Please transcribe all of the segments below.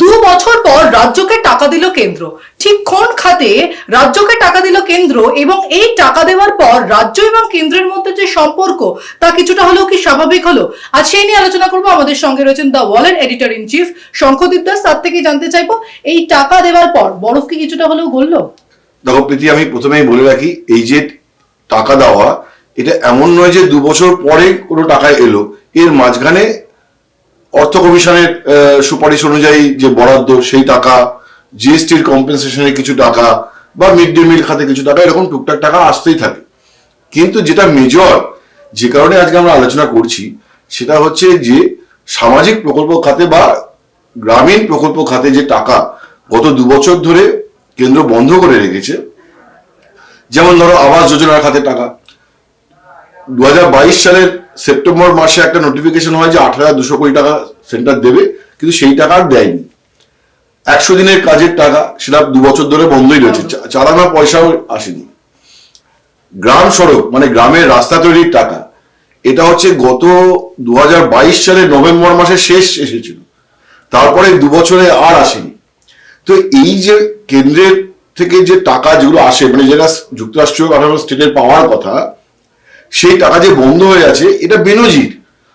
দু বছর পর রাজ্যকে টাকা দিল কেন্দ্র। ঠিক কোন খাতে রাজ্যকে টাকা দিল কেন্দ্র এবং এই টাকা দেওয়ার পর রাজ্য এবং কেন্দ্রের মধ্যে যে সম্পর্ক, তা কিছুটা হলেও কি স্বাভাবিক হলো? আজ সেই নিয়ে আলোচনা করব। আমাদের সঙ্গে রয়েছেন দ্য ওয়ালের editor in chief Shankhadeep Das. তার থেকে জানতে চাইব, এই টাকা দেওয়ার পর বরফ কি কিছুটা হলেও গললো? দেখো, প্রীতি, আমি প্রথমেই বলে রাখি, এই যে টাকা দেওয়া, এটা এমন নয় যে দু বছর পরে কোনো টাকা এলো। এর মাঝখানে অর্থ কমিশনের সুপারিশ অনুযায়ী যে বরাদ্দ, সেই টাকা জিএসটির কম্পেনসেশনের কিছু টাকা বা মিড ডে মিল খাতে কিছু টাকা, এরকম টুকটাক টাকা আসতেই থাকে। কিন্তু যেটা মেজর যে কারণে আজকে আমরা আলোচনা করছি, সেটা হচ্ছে যে সামাজিক প্রকল্প খাতে বা গ্রামীণ প্রকল্প খাতে যে টাকা গত দু বছর ধরে কেন্দ্র বন্ধ করে রেখেছে, যেমন ধরো আবাস যোজনার খাতে টাকা দু হাজার বাইশ সালের সেপ্টেম্বর মাসে একটা নোটিফিকেশন হয় যে আট হাজার দুশো কোটি টাকা সেন্টার দেবে, কিন্তু সেই টাকা আর দেয়নি। একশো দিনের কাজের টাকা, সেটা দু বছর ধরে বন্ধই রয়েছে চালানোর পয়সাও আসেনি। গ্রাম সড়ক মানে গ্রামের রাস্তা তৈরির টাকা, এটা হচ্ছে গত দুহাজার বাইশ সালের নভেম্বর মাসে শেষ এসেছিল, তারপরে দু বছরে আর আসেনি। তো এই যে কেন্দ্রের থেকে যে টাকা যেগুলো আসে মানে যেটা যুক্তরাষ্ট্রীয় স্টেটের পাওয়ার কথা সেই টাকা যে বন্ধ হয়ে আছে এটা বেনজির।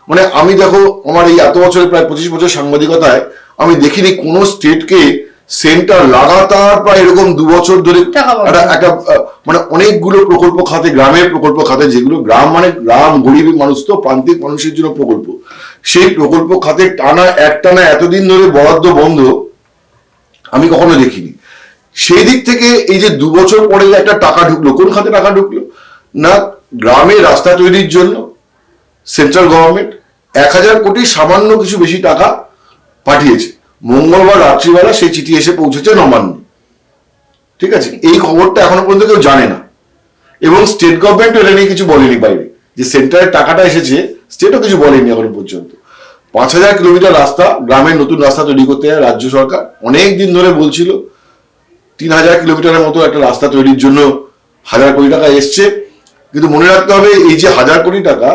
মানে আমি দেখো আমার এই এত বছরের প্রায় পঁচিশ বছর সাংবাদিকতায় আমি দেখিনি কোনো স্টেটকে সেন্টার লাগাতার প্রায় এরকম দু বছর ধরে একটা একটা মানে অনেকগুলো প্রকল্প খাতে গ্রামের প্রকল্প খাতে যেগুলো গ্রাম মানে গ্রাম গরিব মানুষ তো প্রান্তিক মানুষের জন্য প্রকল্প। সেই প্রকল্প খাতে টানা এক টানা এতদিন ধরে বরাদ্দ বন্ধ আমি কখনো দেখিনি। সেই দিক থেকে এই যে দু বছর পরে একটা টাকা ঢুকলো কোন খাতে টাকা ঢুকলো? না গ্রামে রাস্তা তৈরির জন্য সেন্ট্রাল গভর্নমেন্ট এক হাজার কোটি সামান্য কিছু বেশি টাকা পাঠিয়েছে। মঙ্গলবার, রাত্রিবেলা সেই চিঠি এসে পৌঁছেছে নবান্ন। ঠিক আছে? এই খবরটা এখনও পর্যন্ত কেউ জানে না। এবং স্টেট গভর্নমেন্ট এটা নিয়ে কিছু বলেনি বাইরে। যে সেন্টারের টাকাটা এসেছে স্টেটও কিছু বলেনি এখনও পর্যন্ত। পাঁচ হাজার কিলোমিটার রাস্তা গ্রামের নতুন রাস্তা তৈরি করতে রাজ্য সরকার। অনেক দিন ধরে বলছিল, তিন হাজার কিলোমিটারের মতো একটা রাস্তা তৈরির জন্য হাজার কোটি টাকা এসছে। কিন্তু মনে রাখতে হবে এই যে হাজার কোটি টাকা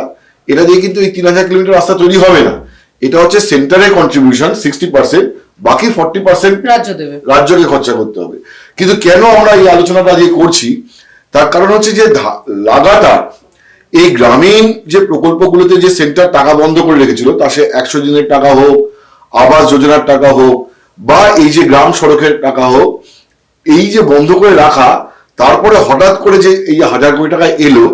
এটা দিয়ে কিন্তু এই তিন হাজার কিলোমিটার রাস্তা তৈরি হবে না। এটা হচ্ছে সেন্টারের কন্ট্রিবিউশন সিক্সটি পার্সেন্ট বাকি ফর্টি পার্সেন্ট রাজ্য দেবে। রাজ্যকে খরচা করতে হবে। কিন্তু কেন আমরা এই আলোচনাটা আজকে করছি? তার কারণ হচ্ছে যে লাগাতার এই গ্রামীণ যে প্রকল্পগুলোতে যে সেন্টার টাকা বন্ধ করে রেখেছিল তা সে একশো দিনের টাকা হোক আবাস যোজনার টাকা হোক বা এই যে গ্রাম সড়কের টাকা হোক এই যে বন্ধ করে রাখা তারপরে হঠাৎ করে যে এই হাজার কোটি টাকা এলো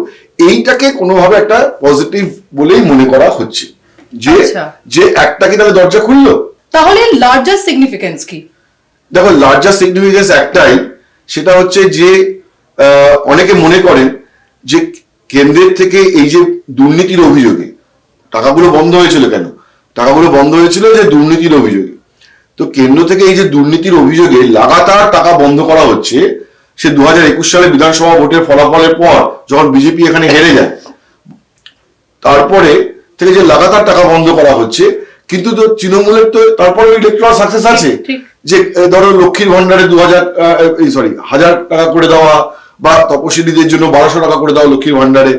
এইটাকে কোনোভাবে একটা পজিটিভ বলেই মনে করা হচ্ছে। যে আচ্ছা। যে একটা কি তাহলে দরজা খুললো? তাহলে লার্জার সিগনিফিকেন্স কি? দেখো লার্জার সিগনিফিকেন্স একটাই সেটা হচ্ছে যে অনেকে মনে করেন যে কেন্দ্রের থেকে এই যে দুর্নীতির অভিযোগে টাকাগুলো বন্ধ হয়েছিল কেন? টাকাগুলো বন্ধ হয়েছিল যে দুর্নীতির অভিযোগে। তো কেন্দ্র থেকে এই যে দুর্নীতির অভিযোগে লাগাতার টাকা বন্ধ করা হচ্ছে সে দু হাজার একুশ সালে বিধানসভা ভোটের ফলাফলের পর যখন বিজেপি এখানে হেরে যায় তারপরে থেকে যে লাগাতার টাকা বন্ধ করা হচ্ছে কিন্তু তো তৃণমূলের তো তারপরে ইলেকট্রাল সাকসেস আছে। যে ধরো লক্ষ্মীর ভান্ডারে দু হাজার সরি হাজার টাকা করে দেওয়া বা তপশিলীদের জন্য বারোশো টাকা করে দেওয়া লক্ষ্মীর ভান্ডারে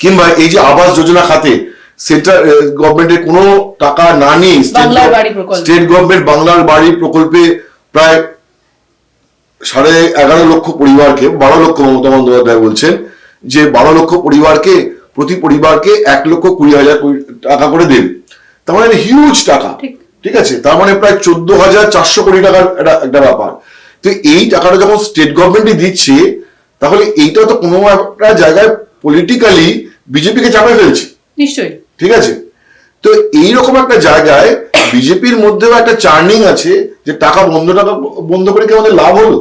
কিংবা এই যে আবাস যোজনা খাতে সেন্ট্রাল গভর্নমেন্টের কোনো টাকা না নিয়ে। স্টেট গভর্নমেন্ট বাংলার বাড়ি প্রকল্পে প্রায় সাড়ে এগারো লক্ষ পরিবারকে বারো লক্ষ মমতা বন্দ্যোপাধ্যায় বলছেন যে বারো লক্ষ পরিবারকে প্রতি পরিবারকে এক লক্ষ কুড়ি হাজার টাকা করে দেবে তার মানে হিউজ টাকা। ঠিক। আছে? তার মানে প্রায় চোদ্দ হাজার চারশো কোটি টাকার একটা একটা ব্যাপার। তো এই টাকাটা যখন স্টেট গভর্নমেন্টই দিচ্ছে তাহলে এইটা তো কোনো একটা জায়গায় পলিটিক্যালি বিজেপিকে চাপে ফেলছে। নিশ্চয়ই। ঠিক আছে? তো এইরকম একটা জায়গায় বিজেপির মধ্যেও একটা চার্নিং আছে। যে টাকা বন্ধ টাকা বন্ধ করে কি আমাদের লাভ হলো?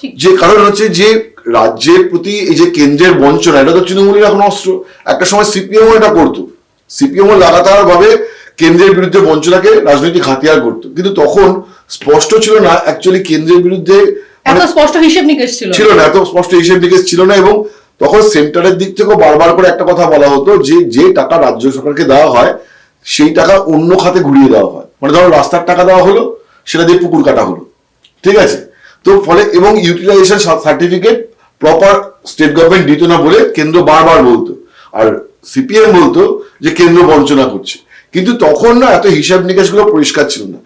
ঠিক। যে কারণ হচ্ছে যে রাজ্যের প্রতি এই যে কেন্দ্রের বঞ্চনা এটা তো তৃণমূলের এখন অস্ত্র। একটা সময় সিপিএম এটা করতো। সিপিএম লাগাতার ভাবে কেন্দ্রের বিরুদ্ধে বঞ্চনাকে রাজনৈতিক হাতিয়ার করতো। কিন্তু তখন স্পষ্ট ছিল না অ্যাকচুয়ালি কেন্দ্রের বিরুদ্ধে এত মানে স্পষ্ট হিসেব নিকেশ ছিল ছিল না এত স্পষ্ট হিসেব নিকেশ ছিল না এবং তখন সেন্টারের দিক থেকেও বারবার করে একটা কথা বলা হতো যে যে টাকা রাজ্য সরকারকে দেওয়া হয় সেই টাকা অন্য খাতে ঘুরিয়ে দেওয়া হয়। মানে ধরো রাস্তার টাকা দেওয়া হলো, সেটা দিয়ে পুকুর কাটা হলো। ঠিক আছে? তো ফলে এবং utilisation certificate proper state government দিত না বলে কেন্দ্র বারবার বলতো। আর সিপিএম বলতো যে কেন্দ্র বঞ্চনা করছে। কিন্তু তখন না এত হিসাব নিকাশগুলো পরিষ্কার ছিল না।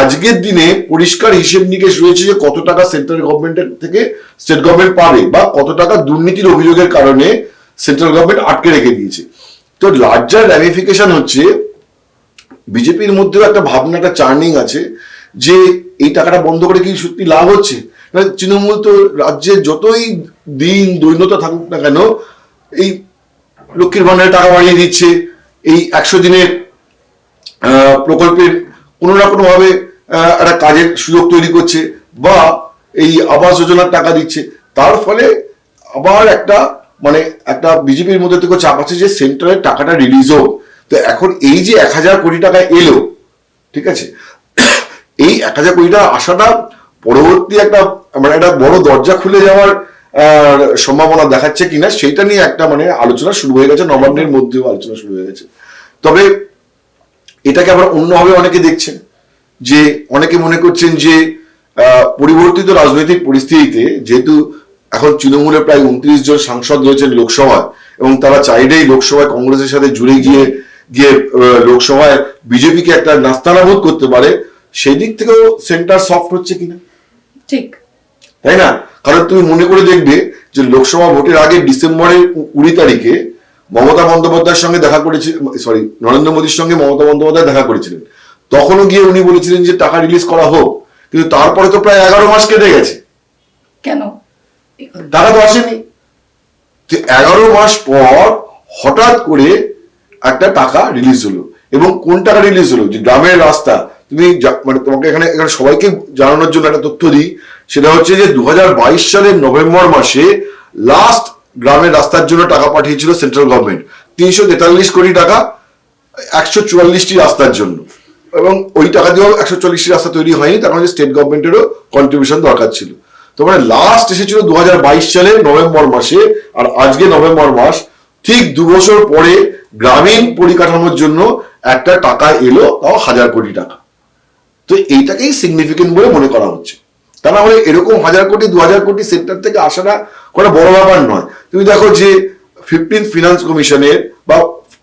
আজকের দিনে পরিষ্কার হিসেব নিকেশ রয়েছে যে কত টাকা সেন্ট্রাল গভর্নমেন্টের থেকে স্টেট গভর্নমেন্ট পাবে বা কত টাকা দুর্নীতির অভিযোগের কারণে সেন্ট্রাল গভর্নমেন্ট আটকে রেখে দিয়েছে। তো লার্জার র্যামিফিকেশন হচ্ছে বিজেপির মধ্যেও একটা ভাবনা, একটা চার্নিং আছে যে এই টাকাটা বন্ধ করে কি সত্যি লাভ হচ্ছে? তৃণমূল তো রাজ্যে যতই দিন দৈন্যতা থাকুক না কেন, এই লক্ষ্মীর ভান্ডারে টাকা বাড়িয়ে দিচ্ছে, এই একশো দিনের প্রকল্পের কোনো না কোনো ভাবে একটা কাজের সুযোগ তৈরি করছে বা এই আবাস যোজনার টাকা দিচ্ছে। তার ফলে আবার একটা মানে একটা বিজেপির মধ্যে থেকে চাপ আছে যে সেন্ট্রালের টাকাটা রিলিজ হোক। তো এখন এই যে এক হাজার কোটি টাকা এলো, ঠিক আছে? এই এক হাজার কোটি টাকা আসাটা পরবর্তী একটা মানে একটা বড় দরজা খুলে যাওয়ার সম্ভাবনা দেখাচ্ছে কিনা সেটা নিয়ে একটা মানে আলোচনা শুরু হয়ে গেছে, নবান্নের মধ্যেও আলোচনা শুরু হয়ে গেছে। তবে এটাকে আবার অন্যভাবে অনেকে দেখছেন যে, অনেকে মনে করছেন যে পরিবর্তিত রাজনৈতিক পরিস্থিতিতে যেহেতু এখন তৃণমূলে প্রায় উনত্রিশ জন সাংসদ রয়েছেন লোকসভায় এবং তারা চাইলেই লোকসভায় কংগ্রেসের সাথে জুড়ে গিয়ে আহ, লোকসভায় বিজেপিকে একটা নাস্তানাবোধ করতে পারে সেই দিক থেকেও সেন্টার সফট হচ্ছে কিনা? ঠিক। তাই না? কারণ তুমি মনে করে দেখবে যে লোকসভা ভোটের আগে ডিসেম্বরের কুড়ি তারিখে মমতা বন্দ্যোপাধ্যায়ের সঙ্গে দেখা করেছে সরি নরেন্দ্র মোদীর সঙ্গে মমতা বন্দ্যোপাধ্যায় দেখা করেছিলেন। তখনও গিয়ে উনি বলেছিলেন যে টাকা রিলিজ করা হোক। কিন্তু তারপরে তো প্রায় এগারো মাস কেটে গেছে। কেন? টাকা তো আসেনি। এগারো মাস পর হঠাৎ করে একটা টাকা রিলিজ হলো। এবং কোন টাকা রিলিজ হলো? যে গ্রামের রাস্তা। তুমি মানে তোমাকে এখানে এখানে সবাইকে জানানোর জন্য একটা তথ্য দিই। সেটা হচ্ছে যে দু হাজার বাইশ সালের নভেম্বর মাসে লাস্ট গ্রামের রাস্তার জন্য টাকা পাঠিয়েছিল সেন্ট্রাল গভর্নমেন্ট তিনশো তেতাল্লিশ কোটি টাকা, একশো চুয়াল্লিশটি রাস্তার জন্য। এবং ওই টাকা দিয়েও একশো চল্লিশটি রাস্তা তৈরি হয়নি। তার কারণে স্টেট গভর্নমেন্টেরও কন্ট্রিবিউশন দরকার ছিল। তো মানে লাস্ট এসেছিল দু সালে নভেম্বর মাসে। আর আজকে নভেম্বর মাস ঠিক দু বছর পরে গ্রামীণ পরিকাঠামোর জন্য একটা টাকা এলো, তাও হাজার কোটি টাকা। তো এইটাকেই সিগনিফিকেন্ট বলে মনে করা হচ্ছে। তা না হলে এরকম হাজার কোটি, দু হাজার কোটি সেক্টর থেকে আসাটা কোনো বড় ব্যাপার নয়। তুমি দেখো যে ফিফটিন ফিনান্স কমিশনের বা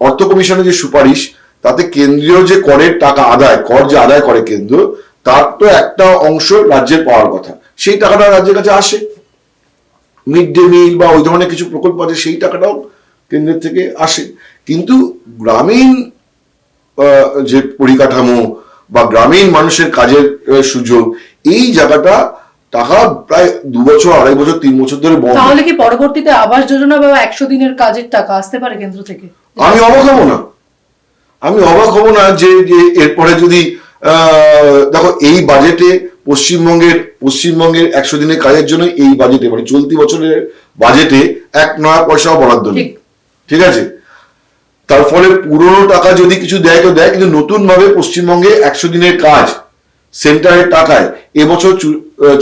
অর্থ কমিশনের যে সুপারিশ, তাতে কেন্দ্রীয় যে করের টাকা আদায়, কর যে আদায় করে কেন্দ্র, তার তো একটা অংশ রাজ্যের পাওয়ার কথা। সেই টাকাটা রাজ্যের কাছে আসে। মিড ডে মিল বা ওই ধরনের কিছু প্রকল্প আছে, সেই টাকাটাও কেন্দ্রের থেকে আসে। কিন্তু গ্রামীণ যে পরিকাঠামো বা গ্রামীণ মানুষের কাজের সুযোগ এই জায়গাটা টাকা প্রায় দু বছর আড়াই বছর তিন বছর ধরে বন্ধ। তাহলে কি পরবর্তীতে আবাস যোজনা বা একশো দিনের কাজের টাকা আসতে পারে কেন্দ্র থেকে? আমি অবাক হব না। আমি অবাক হব না যে যে এরপরে যদি আহ, দেখো এই বাজেটে পশ্চিমবঙ্গের পশ্চিমবঙ্গের একশো দিনের কাজের জন্য এই বাজেটে মানে চলতি বছরের বাজেটে এক নয়া পয়সাও বরাদ্দ নেই। ঠিক। আছে? তার ফলে পুরনো টাকা যদি কিছু দেয় তো দেয়, কিন্তু নতুন ভাবে পশ্চিমবঙ্গে একশো দিনের কাজ সেন্টারের টাকায় এবছর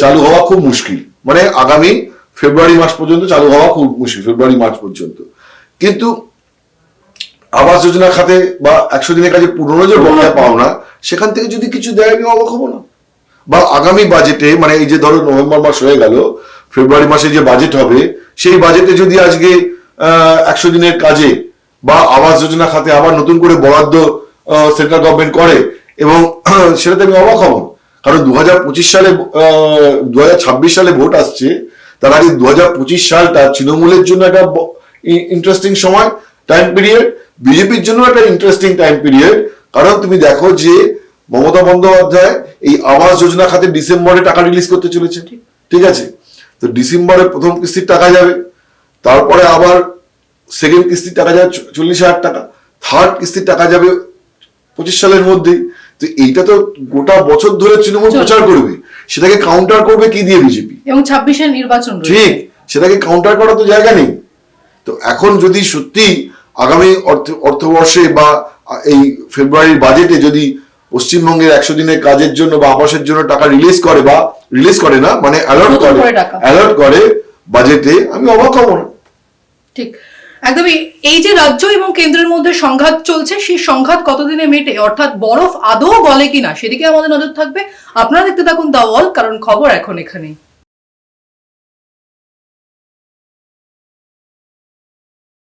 চালু হওয়া খুব মুশকিল। মানে আগামী ফেব্রুয়ারি মাস পর্যন্ত চালু হওয়া খুব মুশকিল, ফেব্রুয়ারি মার্চ পর্যন্ত। কিন্তু আবাস যোজনা খাতে বা একশো দিনের কাজে পুরনো যে বকেয়া পাওনা, সেখান থেকে যদি কিছু দেয়, আমি অবাক হব না। বা আগামী বাজেটে মানে এই যে ধরো নভেম্বর মাস হয়ে গেল, ফেব্রুয়ারি মাসে যে বাজেট হবে, সেই বাজেটে যদি আজকে একশো দিনের কাজে বা আবাস যোজনা খাতে আবার নতুন করে বরাদ্দ সেন্ট্রাল গভর্নমেন্ট করে এবং সেটাতে আমি অবাক হব। কারণ দু হাজার পঁচিশ সালে দুহাজার ছাব্বিশ সালে ভোট আসছে, তার আগে দু সালটা তৃণমূলের জন্য একটা ইন্টারেস্টিং সময় টাইম পিরিয়ড বিজেপির জন্য একটা ইন্টারেস্টিং টাইম পিরিয়ড কারণ তুমি দেখো যে মমতা বন্দ্যোপাধ্যায় এই আবাস যোজনা খাতে ডিসেম্বরে টাকা রিলিজ করতে চলেছে ঠিক আছে? তো ডিসেম্বরে প্রথম কিস্তির টাকা যাবে। তারপরে আবার সেকেন্ড কিস্তির টাকা যাবে চল্লিশ হাজার টাকা। থার্ড কিস্তির টাকা যাবে পঁচিশ সালের মধ্যেই। তো এইটা তো গোটা বছর ধরে তৃণমূল প্রচার করবে। সেটাকে কাউন্টার করবে কি দিয়ে বিজেপি এবং ছাব্বিশের নির্বাচন ঠিক। সেটাকে কাউন্টার করার তো জায়গা নেই। তো এখন যদি সত্যি আগামী অর্থ অর্থবর্ষে বা এই ফেব্রুয়ারির বাজেটে যদি পশ্চিমবঙ্গের একশো দিনের কাজের জন্য বা আবাসের জন্য টাকা রিলিজ করে বা রিলিজ করে না মানে অ্যালার্ট করে করে অ্যালার্ট করে বাজেটে আমি অবাক হব না। ঠিক। একদমই এই যে রাজ্য এবং কেন্দ্রের মধ্যে সংঘাত চলছে, সেই সংঘাত কতদিনে মেটে? অর্থাৎ বরফ আদৌ গলে কিনা, সেদিকে আমাদের নজর থাকবে। আপনারা দেখতে থাকুন দা ওয়াল কারণ খবর এখন এখানেই।